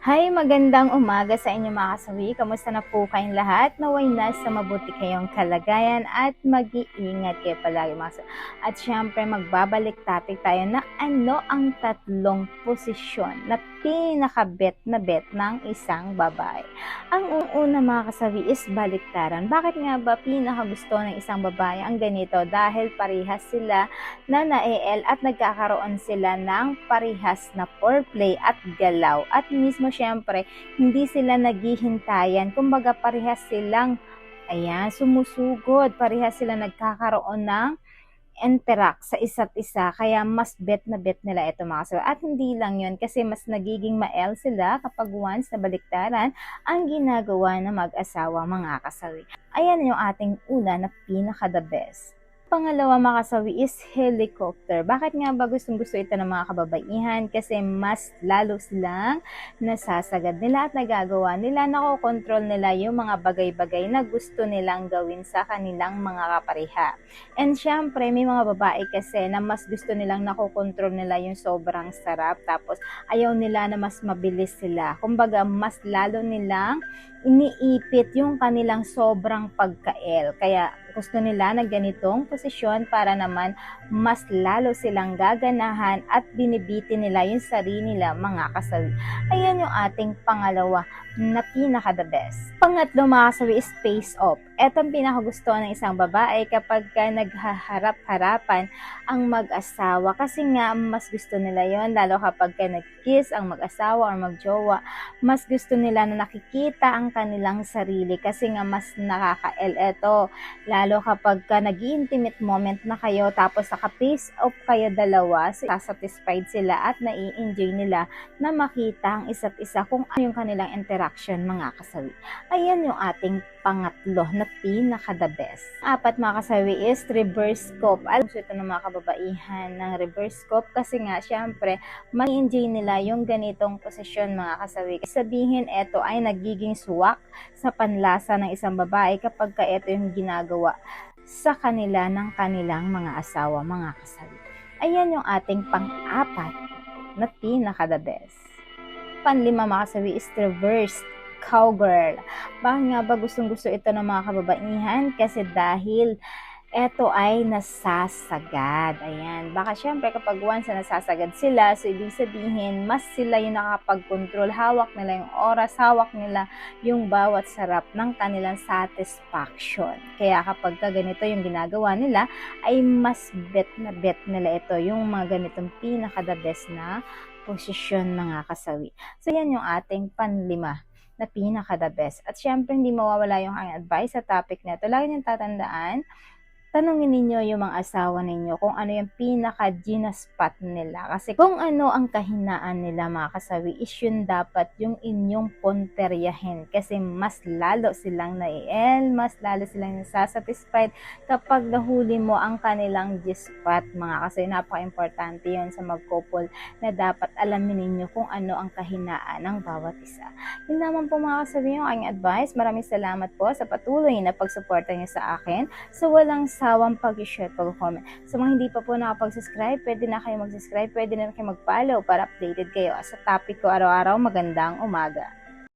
Hi, magandang umaga sa inyo mga kasawi. Kamusta na po kayong lahat? Naway nasa mabuti kayong kalagayan at mag-iingat kayo palagi mga kasawi. At syempre, magbabalik topic tayo na ano ang tatlong posisyon na pinakabet na bet ng isang babae. Ang una mga kasawi is baliktaran. Bakit nga ba pinakagusto ng isang babae ang ganito? Dahil parihas sila na na-EL at nagkakaroon sila ng parihas na foreplay at galaw. At mismo syempre, hindi sila naghihintayan. Kumbaga parihas silang ayan, sumusugod. Parihas sila nagkakaroon ng interact sa isa't isa kaya mas bet na bet nila ito mga kasawi. At hindi lang yun kasi mas nagiging mael sila kapag once na baliktaran ang ginagawa ng mag-asawa mga kasawi. Ayan yung ating una na pinaka the best. Pangalawa mga kasawi is helicopter. Bakit nga ba gustong gusto ito ng mga kababaihan? Kasi mas lalo silang nasasagad nila at nagagawa nila, nakokontrol nila yung mga bagay-bagay na gusto nilang gawin sa kanilang mga kapareha. And syempre, may mga babae kasi na mas gusto nilang nakokontrol nila yung sobrang sarap. Tapos ayaw nila na mas mabilis sila. Kumbaga, mas lalo nilang iniipit yung kanilang sobrang pagkael. Kaya gusto nila na ganitong posisyon para naman mas lalo silang gaganahan at binibitin nila yung sarili nila mga kasawi. Ayan yung ating pangalawa na pinaka the best. Pangatlo mga kasawi is face off. Ito ang pinakagusto ng isang babae kapag ka naghaharap-harapan ang mag-asawa. Kasi nga mas gusto nila yon lalo kapag ka nag-kiss ang mag-asawa or mag-jowa mas gusto nila na nakikita ang kanilang sarili. Kasi nga mas nakaka-el eto lalo kapag ka nag intimate moment na kayo tapos naka-face off kayo dalawa satisfied sila at nai-enjoy nila na makita ang isa't isa kung ano yung kanilang interaction mga kasawi. Ayan yung ating pangatlo na pinaka the best. Apat mga kasawi is reverse scope. Alam ito ng mga kababaihan ng reverse scope kasi nga syempre ma-enjoy nila yung ganitong posisyon mga kasawi. Sabihin ito ay nagiging suwak sa panlasa ng isang babae kapag ka ito yung ginagawa sa kanila ng kanilang mga asawa mga kasawi. Ayan yung ating pang-apat na pinaka the best. Panlima mga kasawi is reverse cowgirl. Bakit nga ba gustong gusto ito ng mga kababaihan? Kasi dahil eto ay nasasagad. Ayan. Baka syempre kapag once na nasasagad sila, so ibig sabihin, mas sila yung nakapag-control. Hawak nila yung oras, hawak nila yung bawat sarap ng kanilang satisfaction. Kaya kapag ka ganito yung ginagawa nila, ay mas bet na bet nila ito. Yung mga ganitong pinaka-the best na posisyon mga kasawi. So yan yung ating panlima na pinaka the best. At syempre, hindi mawawala yung aking advice sa topic na ito. Lagi niyong tatandaan, tanungin ninyo yung mga asawa ninyo kung ano yung pinaka spot nila. Kasi kung ano ang kahinaan nila mga kasawi, is yun dapat yung inyong ponteryahin. Kasi mas lalo silang nai-el, mas lalo silang nasasatisfied kapag nahuli mo ang kanilang G-spot mga kasawi. Napaka-importante yun sa mag-couple na dapat alamin ninyo kung ano ang kahinaan ng bawat isa. Yun naman po mga kasawi yung aking advice. Maraming salamat po sa patuloy na pagsuporta niyo sa akin. So walang sawang pag-share, pag-comment. Sa mga hindi pa po nakapag-subscribe, pwede na kayo mag-subscribe, pwede na kayo mag-follow para updated kayo sa topic ko araw-araw. Magandang umaga!